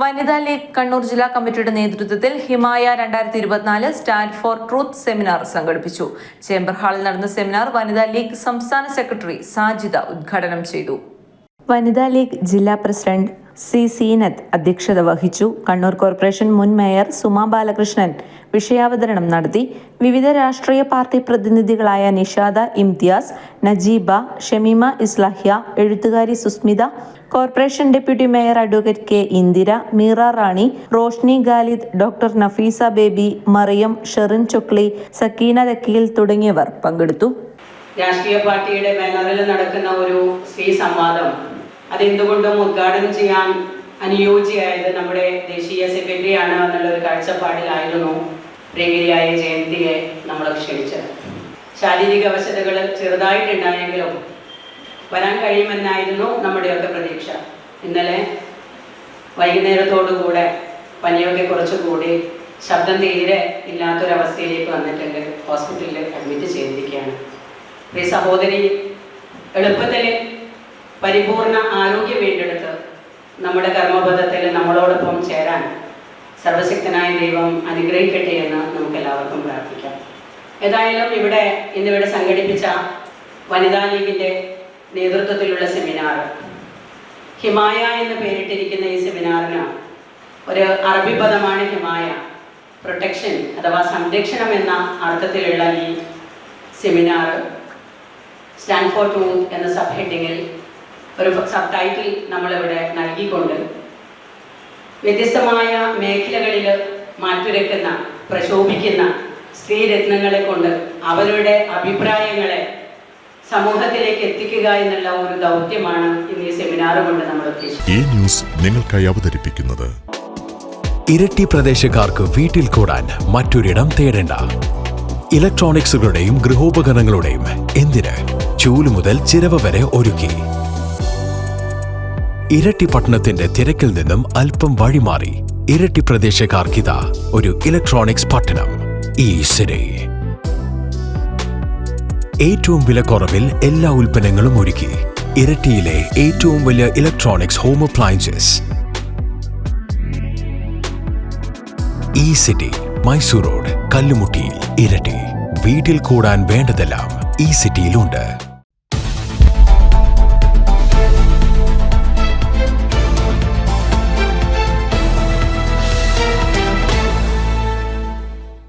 വനിതാ ലീഗ് കണ്ണൂർ ജില്ലാ കമ്മിറ്റിയുടെ നേതൃത്വത്തിൽ ഹിമായ രണ്ടായിരത്തി ഇരുപത്തിനാല് സ്റ്റാൻഡ് ഫോർ ട്രൂത്ത് സെമിനാർ സംഘടിപ്പിച്ചു. ചേംബർ ഹാളിൽ നടന്ന സെമിനാർ വനിതാ ലീഗ് സംസ്ഥാന സെക്രട്ടറി സാജിദ ഉദ്ഘാടനം ചെയ്തു. വനിതാ ലീഗ് ജില്ലാ പ്രസിഡന്റ് സി സീനത്ത് അധ്യക്ഷത വഹിച്ചു. കണ്ണൂർ കോർപ്പറേഷൻ മുൻ മേയർ സുമാ ബാലകൃഷ്ണൻ വിഷയാവതരണം നടത്തി. വിവിധ രാഷ്ട്രീയ പാർട്ടി പ്രതിനിധികളായ നിഷാദ ഇംതിയാസ് നജീബ ഷമീമ ഇസ്ലാഹ്യ എഴുത്തുകാരി Susmitha corporation deputy mayor advocate K Indira Meera Rani Roshni Khalid doctor Nafeesa Baby Mariyam Sherin Chokli Sakeena Thakeel തുടങ്ങിയവർ പങ്കെടുത്തു. രാഷ്ട്രീയ പാർട്ടിയുടെ ബാനറിൽ നടക്കുന്ന ഒരു സ്ത്രീ സംവാദം അതെന്തുകൊണ്ടും ഉദ്ഘാടനം ചെയ്യാൻ അനുയോജ്യമായത് നമ്മുടെ ദേശീയ സെക്രട്ടറിയാണ് എന്നുള്ള ഒരു കാഴ്ചപ്പാടിലായിരുന്നു പ്രേമിയായ ജയന്തിയെ നമ്മൾ ക്ഷണിച്ചത്. ശാരീരിക അവശതകൾ ചെറുതായിട്ടുണ്ടായെങ്കിലും വരാൻ കഴിയുമെന്നായിരുന്നു നമ്മുടെയൊക്കെ പ്രതീക്ഷ. ഇന്നലെ വൈകുന്നേരത്തോടുകൂടെ പനിയൊക്കെ കുറച്ചുകൂടി ശബ്ദം തീരെ ഇല്ലാത്തൊരവസ്ഥയിലേക്ക് വന്നിട്ടുണ്ട്. ഹോസ്പിറ്റലിൽ അഡ്മിറ്റ് ചെയ്തിരിക്കുകയാണ്. ഈ സഹോദരി എളുപ്പത്തിൽ പരിപൂർണ ആരോഗ്യം വീണ്ടെടുത്ത് നമ്മുടെ കർമ്മപഥത്തിൽ നമ്മളോടൊപ്പം ചേരാൻ സർവശക്തനായ ദൈവം അനുഗ്രഹിക്കട്ടെ എന്ന് നമുക്ക് എല്ലാവർക്കും പ്രാർത്ഥിക്കാം. ഏതായാലും ഇവിടെ ഇന്നിവിടെ സംഘടിപ്പിച്ച വനിതാ ലീഗിന്റെ നേതൃത്വത്തിലുള്ള സെമിനാർ ഹിമായ എന്ന് പേരിട്ടിരിക്കുന്ന ഈ സെമിനാറിന് ഒരു അറബി പദമാണ് ഹിമായ. പ്രൊട്ടക്ഷൻ അഥവാ സംരക്ഷണം എന്ന അർത്ഥത്തിലുള്ള ഈ സെമിനാർ സ്റ്റാൻഡ് ടൂത്ത് എന്ന സബ് ഹെഡിങ്ങിൽ ഒരു സബ് ടൈറ്റിൽ നമ്മളിവിടെ നൽകിക്കൊണ്ട് വ്യത്യസ്തമായ മേഖലകളിൽ മാറ്റുരക്കുന്ന പ്രശോഭിക്കുന്ന സ്ത്രീരത്നങ്ങളെ കൊണ്ട് അവരുടെ അഭിപ്രായങ്ങളെ സമൂഹത്തിലേക്ക് എത്തിക്കുക എന്നുള്ള ഒരു ദൗത്യമാണ് ഇന്ന് ഈ സെമിനാർ കൊണ്ട് നമ്മൾ ഈ ന്യൂസ് നിങ്ങൾക്കായി അവതരിപ്പിക്കുന്നത് ഇരട്ടി പ്രദേശക്കാർക്ക് വീട്ടിൽ കൂടാൻ മറ്റൊരിടം തേടേണ്ട. ഇലക്ട്രോണിക്സുകളുടെയും ഗൃഹോപകരണങ്ങളുടെയും എന്തിന് ചൂൽ മുതൽ ചിരവ വരെ ഒരുക്കി. ഇരട്ടി പട്ടണത്തിന്റെ തിരക്കിൽ നിന്നും അല്പം വഴിമാറി ഇരട്ടി പ്രദേശക്കാർക്കിത ഒരു ഇലക്ട്രോണിക്സ് പട്ടണം ഈ സിരി ഏറ്റവും വിലക്കുറവിൽ എല്ലാ ഉൽപ്പന്നങ്ങളും ഒരുക്കി ഇരട്ടിയിലെ ഏറ്റവും വലിയ ഇലക്ട്രോണിക്സ് ഹോം അപ്ലയൻസസ് ഈ സിറ്റി മൈസൂർ റോഡ് കല്ലുമുട്ടിയിൽ ഇരട്ടി. വീട്ടിൽ കൂടാൻ വേണ്ടതെല്ലാം ഈ സിറ്റിയിലുണ്ട്